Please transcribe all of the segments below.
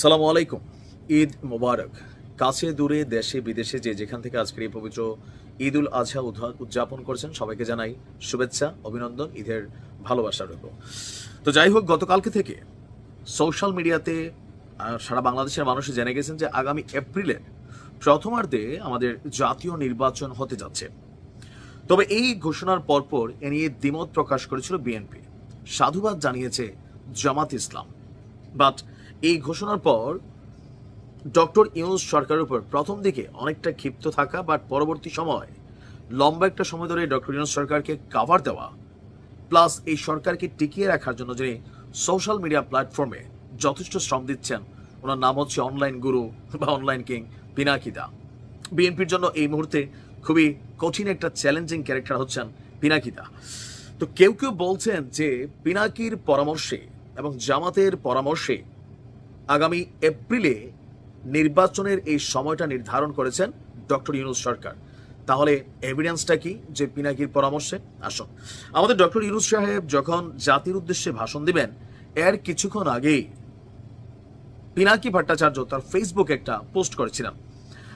সালামু আলাইকুম। ঈদ মোবারক। কাছে, দূরে, দেশে, বিদেশে যে যেখান থেকে আজকের এই পবিত্র ঈদ উল আজহা উদযাপন করছেন, সবাইকে জানাই শুভেচ্ছা, অভিনন্দন, ঈদের ভালোবাসা রইল। তো যাই হোক, গতকালকে থেকে সোশ্যাল মিডিয়াতে সারা বাংলাদেশের মানুষ জেনে গেছেন যে আগামী এপ্রিলের প্রথমার্ধে আমাদের জাতীয় নির্বাচন হতে যাচ্ছে। তবে এই ঘোষণার পরপর এ নিয়ে দ্বিমত প্রকাশ করেছিল বিএনপি। সাধুবাদ জানিয়েছে জামাত ইসলাম। বাট এই ঘোষণার পর ডক্টর ইউনুস সরকারের উপর প্রথম দিকে অনেকটা ক্ষিপ্ত থাকা বাট পরবর্তী সময় লম্বা একটা সময় ধরে ডক্টর ইউনুস সরকারকে কাভার দেওয়া প্লাস এই সরকারকে টিকিয়ে রাখার জন্য যিনি সোশ্যাল মিডিয়া প্ল্যাটফর্মে যথেষ্ট শ্রম দিচ্ছেন, ওনার নাম হচ্ছে অনলাইন গুরু বা অনলাইন কিং পিনাকিদা বিএনপির জন্য এই মুহূর্তে খুবই কঠিন একটা চ্যালেঞ্জিং ক্যারেক্টার হচ্ছেন পিনাকিদা তো কেউ কেউ বলছেন যে পিনাকির পরামর্শে এবং জামাতের পরামর্শে আগামী এপ্রিলে নির্বাচনের এই সময়টা নির্ধারণ করেছেন ডক্টর ইউনুস সরকার। তাহলে এভিডেন্সটা কি যে পিনাকির পরামর্শে? আসুন। আমাদের ডক্টর ইউনুস সাহেব যখন জাতির উদ্দেশ্যে ভাষণ দিবেন, এর কিছুক্ষণ আগেই পিনাকি ভট্টাচার্য তার ফেসবুকে একটা পোস্ট করেছিলেন।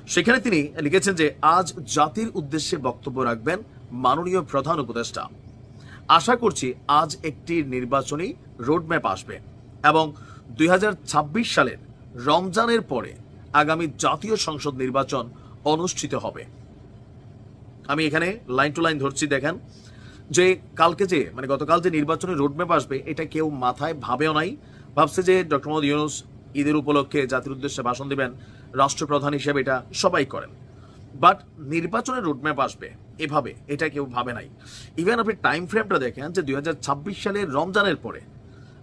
সেখানে তিনি লিখেছেন যে, আজ জাতির উদ্দেশ্যে বক্তব্য রাখবেন মাননীয় প্রধান উপদেষ্টা। আশা করছি আজ একটি নির্বাচনী রোডম্যাপ আসবে এবং দুই হাজার ছাব্বিশ সালের রমজানের পরে আগামী জাতীয় সংসদ নির্বাচন অনুষ্ঠিত হবে। আমি এখানে লাইন টু লাইন ধরছি, দেখেন। যে কালকে যে মানে গতকাল যে নির্বাচনী রোডম্যাপ আসবে, এটা কেউ মাথায় ভাবেও নাই। ভাবছে যে ডক্টর মোহাম্মদ ইউনুস ঈদের উপলক্ষে জাতির উদ্দেশ্যে ভাষণ দেবেন, রাষ্ট্রপ্রধান হিসেবে এটা সবাই করেন। বাট নির্বাচনের রোডম্যাপ আসবে এভাবে, এটা কেউ ভাবে নাই। ইভেন আপনি টাইম ফ্রেমটা দেখেন যে দুই হাজার ছাব্বিশ সালের রমজানের পরে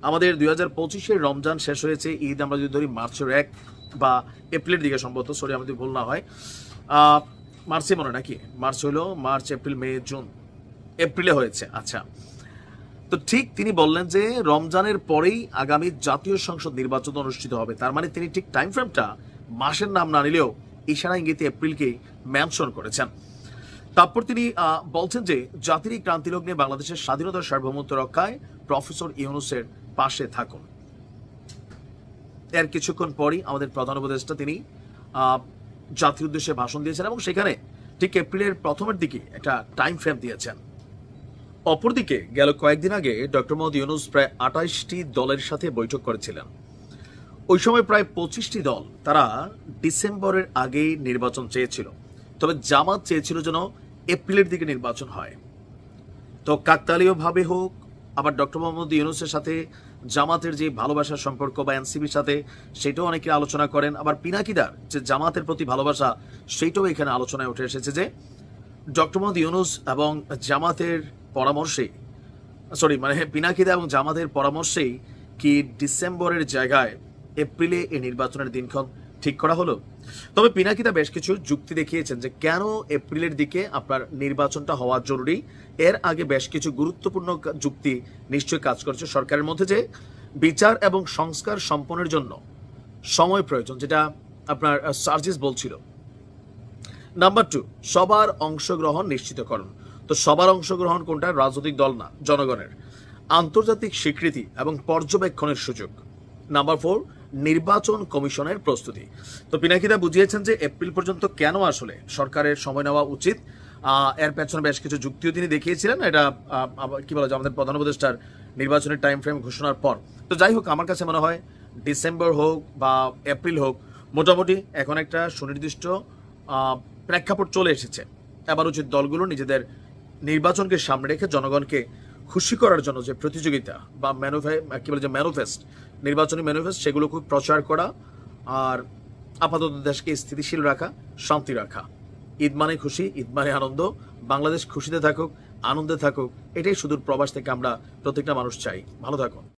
আমাদের দুই হাজার পঁচিশের রমজান শেষ হয়েছে, ঈদ আমরা যদি ধরি মার্চের এক বা এপ্রিলের দিকে সম্ভবত, সরি, আমাদের ভুল না হয়। মার্চে মনে নাকি? মার্চ হলো মার্চ, এপ্রিল, মে, জুন। এপ্রিলে হয়েছে আচ্ছা। তো ঠিক তিনি বললেন যে রমজানের পরেই আগামী জাতীয় সংসদ নির্বাচন অনুষ্ঠিত হবে। তার মানে তিনি ঠিক টাইম ফ্রেমটা মাসের নাম না নিলেও ইশারা ইঙ্গিতে এপ্রিলকেই মেনশন করেছেন। তারপর তিনি বলছেন যে জাতির এই ক্রান্তিলগ্নে বাংলাদেশের স্বাধীনতার সার্বভৌমত্ব রক্ষায় প্রফেসর ইউনুসের পাশে থাকুন। এর কিছুক্ষণ পরই আমাদের প্রধান উপদেষ্টা তিনি জাতির উদ্দেশ্যে ভাষণ দিয়েছেন এবং সেখানে ঠিক এপ্রিলের প্রথমের দিকে একটা টাইম ফ্রেম দিয়েছেন। অপরদিকে গেল কয়েকদিন আগে ডক্টর মোহাম্মদ ইউনুস প্রায় আঠাইশটি দলের সাথে বৈঠক করেছিলেন। ওই সময় প্রায় পঁচিশটি দল তারা ডিসেম্বরের আগেই নির্বাচন চেয়েছিল। তবে জামাত চেয়েছিল যেন এপ্রিলের দিকে নির্বাচন হয়। তো কাকতালীয় ভাবে হোক আবার ডক্টর মোহাম্মদ ইউনুসের সাথে জামাতের যে ভালোবাসার সম্পর্ক বা এনসিবির সাথে সেটাও অনেকে আলোচনা করেন। আবার পিনাকিদার যে জামাতের প্রতি ভালোবাসা, সেইটাও এখানে আলোচনায় উঠে এসেছে যে ডক্টর মোহাম্মদ ইউনুস এবং জামাতের পরামর্শে, সরি মানে পিনাকিদা এবং জামাতের পরামর্শেই কি ডিসেম্বরের জায়গায় এপ্রিলে এই নির্বাচনের দিনক্ষণ ঠিক করা হলো? তবে পিনাকিদা বেশ কিছু যুক্তি দেখিয়েছেন যে কেন এপ্রিলের দিকে আপনার নির্বাচনটা হওয়া জরুরি। এর আগে বেশ কিছু গুরুত্বপূর্ণ যুক্তি নিশ্চয়ই কাজ করছে সরকারের মধ্যে যে বিচার এবং সংস্কার সম্পন্নের জন্য সময় প্রয়োজন, যেটা আপনার সার্জিস বলছিল। নাম্বার টু, সবার অংশগ্রহণ নিশ্চিতকরণ তো সবার অংশগ্রহণ কোনটা? রাজনৈতিক দল না, জনগণের। আন্তর্জাতিক স্বীকৃতি এবং পর্যবেক্ষণের সুযোগ। নাম্বার ফোর নির্বাচন কমিশনের প্রস্তুতি। তো পিনাকিদা বুঝিয়েছেন যে এপ্রিল পর্যন্ত কেন আসলে সরকারের সময় নেওয়া উচিত। এর পেছনে বেশ কিছু যুক্তিও তিনি দেখিয়েছিলেন। এটা কি বলা যায়, আমাদের প্রধান উপদেষ্টার নির্বাচনের টাইম ফ্রেম ঘোষণার পর। তো যাই হোক, আমার কাছে মনে হয় ডিসেম্বর হোক বা এপ্রিল হোক, মোটামুটি এখন একটা সুনির্দিষ্ট প্রেক্ষাপট চলে এসেছে। এবার উচিত দলগুলো নিজেদের নির্বাচনকে সামনে রেখে জনগণকে খুশি করার জন্য যে প্রতিযোগিতা বা ম্যানুফে, কি বলে যে ম্যানুফেস্ট নির্বাচনী ম্যানিফেস্ট সেগুলো খুব প্রচার করা আর আপাতত দেশকে স্থিতিশীল রাখা, শান্তি রাখা। ঈদ মানে খুশি, ঈদ মানে আনন্দ। বাংলাদেশ খুশিতে থাকুক, আনন্দে থাকুক, এটাই সুদূর প্রবাস থেকে আমরা প্রত্যেকটা মানুষ চাই। ভালো থাকুন।